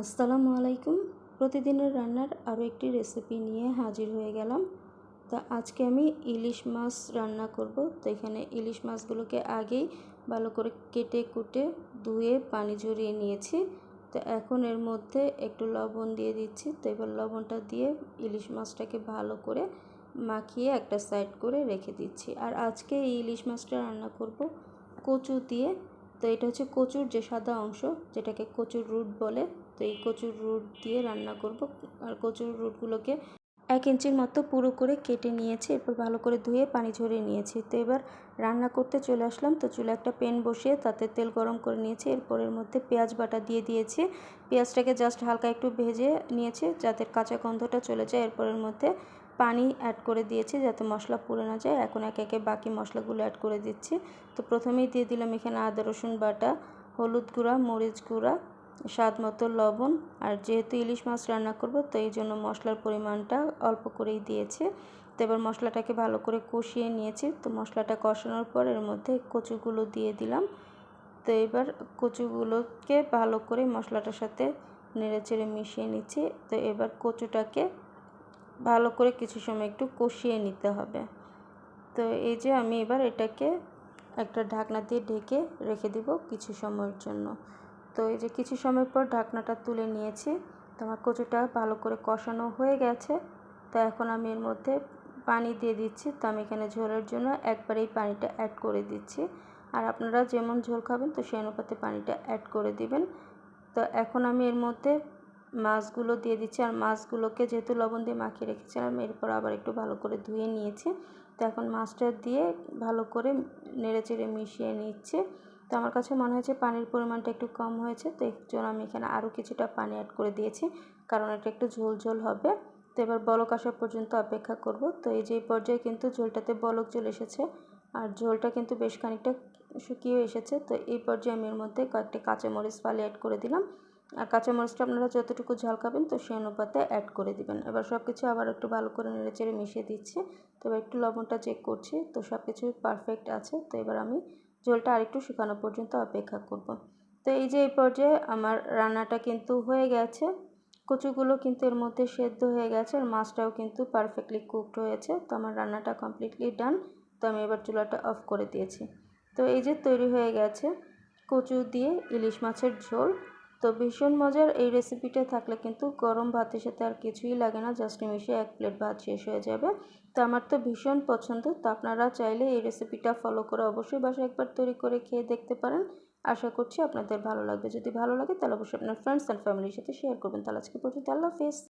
আসসালামু আলাইকুম। প্রতিদিনের রান্নার আরও একটি রেসিপি নিয়ে হাজির হয়ে গেলাম। তা আজকে আমি ইলিশ মাছ রান্না করব। তো এখানে ইলিশ মাছগুলোকে আগেই ভালো করে কেটে কুটে ধুয়ে পানি ঝরিয়ে নিয়েছি। তো এখন এর মধ্যে একটু লবণ দিয়ে দিচ্ছি। তো এবার লবণটা দিয়ে ইলিশ মাছটাকে ভালো করে মাখিয়ে একটা সাইড করে রেখে দিচ্ছি। আর আজকে এই ইলিশ মাছটা রান্না করব কচু দিয়ে। তো এটা হচ্ছে কচুর যে সাদা অংশ, যেটাকে কচুর রুট বলে, তো এই কচুর রুট দিয়ে রান্না করব। আর কচুর রুটগুলোকে এক ইঞ্চির মতো পুরো করে কেটে নিয়েছি, এরপর ভালো করে ধুয়ে পানি ঝরিয়ে নিয়েছি। তো এবার রান্না করতে চলে আসলাম, তো চুলে একটা প্যান বসিয়ে তাতে তেল গরম করে নিয়েছি। এরপর এর মধ্যে পেঁয়াজ বাটা দিয়ে দিয়েছি। পেঁয়াজটাকে জাস্ট হালকা একটু ভেজে নিয়েছি যাতে কাঁচা গন্ধটা চলে যায়। এরপর এর মধ্যে পানি অ্যাড করে দিয়েছি যাতে মশলা পুড়ে না যায়। এখন একে একে বাকি মশলাগুলো অ্যাড করে দিচ্ছি। তো প্রথমেই দিয়ে দিলাম এখানে আদা, রসুন বাটা, হলুদ গুঁড়া, মরিচ গুঁড়া, স্বাদ মতো লবণ। আর যেহেতু ইলিশ মাছ রান্না করব, তো এই জন্য মশলার পরিমাণটা অল্প করেই দিয়েছি। তো এবার মশলাটাকে ভালো করে কষিয়ে নিয়েছি। তো মশলাটা কষানোর পর এর মধ্যে কচুগুলো দিয়ে দিলাম। তো এবার কচুগুলোকে ভালো করে মশলাটার সাথে নেড়ে চেড়ে মিশিয়ে নিচ্ছি। তো এবার কচুটাকে ভালো করে কিছু সময় একটু কষিয়ে নিতে হবে। তো এই যে আমি এবার এটাকে একটা ঢাকনা দিয়ে ঢেকে রেখে দিব কিছু সময়ের জন্য। তো এই যে কিছু সময় পর ঢাকনাটা তুলে নিয়েছি। তো আমার কচুটা ভালো করে কষানো হয়ে গেছে। তো এখন আমি এর মধ্যে পানি দিয়ে দিচ্ছি। তো আমি এখানে ঝোলের জন্য একবারেই পানিটা অ্যাড করে দিচ্ছি। আর আপনারা যেমন ঝোল খাবেন তো সেই অনুপাতে পানিটা অ্যাড করে দিবেন। তো এখন আমি এর মধ্যে মাছগুলো দিয়ে দিচ্ছি। আর মাছগুলোকে যেহেতু লবণ দিয়ে মাখিয়ে রেখেছিলাম, এরপর আবার একটু ভালো করে ধুয়ে নিয়েছি। তো এখন মাছটা দিয়ে ভালো করে নেড়ে চেড়ে মিশিয়ে নিচ্ছে। তো আমার কাছে মনে হয়েছে পানির পরিমাণটা একটু কম হয়েছে। তো এর জন্য আমি এখানে আরও কিছুটা পানি অ্যাড করে দিয়েছি, কারণ এটা একটু ঝোল ঝোল হবে। তো এবার বলক আসা পর্যন্ত অপেক্ষা করব। তো এই যে পর্যায়ে কিন্তু ঝোলটাতে বলক চলে এসেছে। আর ঝোলটা কিন্তু বেশ খানিকটা শুকিয়ে এসেছে। তো এই পর্যায়ে আমি এর মধ্যে কয়েকটি কাঁচামরিচ ফালি অ্যাড করে দিলাম। আর কাঁচামরিচটা আপনারা যতটুকু ঝাল খাবেন তো সেই অনুপাতে অ্যাড করে দিবেন। এবার সব কিছু আবার একটু ভালো করে নেড়ে চেড়ে মিশিয়ে দিচ্ছি। তো এবার একটু লবণটা চেক করছি। তো সব কিছু পারফেক্ট আছে। তো এবার আমি ঝোলটা আরেকটু শুকানো পর্যন্ত অপেক্ষা করব। তো এই যে এই পর্যায়ে আমার রান্নাটা কিন্তু হয়ে গেছে। কচুগুলো কিন্তু এর মধ্যে সেদ্ধ হয়ে গেছে আর মাছটাও কিন্তু পারফেক্টলি কুকড হয়েছে। তো আমার রান্নাটা কমপ্লিটলি ডান তো আমি এবার চুলাটা অফ করে দিয়েছি। তো এই যে তৈরি হয়ে গেছে কচু দিয়ে ইলিশ মাছের ঝোল। তো ভীষণ মজার এই রেসিপিটা থাকলে কিন্তু গরম ভাতের সাথে আর কিছুই লাগে না জাস্ট মিশে এক প্লেট ভাত শেষ হয়ে যাবে। তো আমার তো ভীষণ পছন্দ, তো আপনারা চাইলে এই রেসিপিটা ফলো করে অবশ্যই বাসায় একবার তৈরি করে খেয়ে দেখতে পারেন। আশা করছি আপনাদের ভালো লাগবে। যদি ভালো লাগে তাহলে অবশ্যই আপনার ফ্রেন্ডস অ্যান্ড ফ্যামিলির সাথে শেয়ার করবেন। তাহলে আজকে পর্যন্ত আল্লাহ হাফিজ।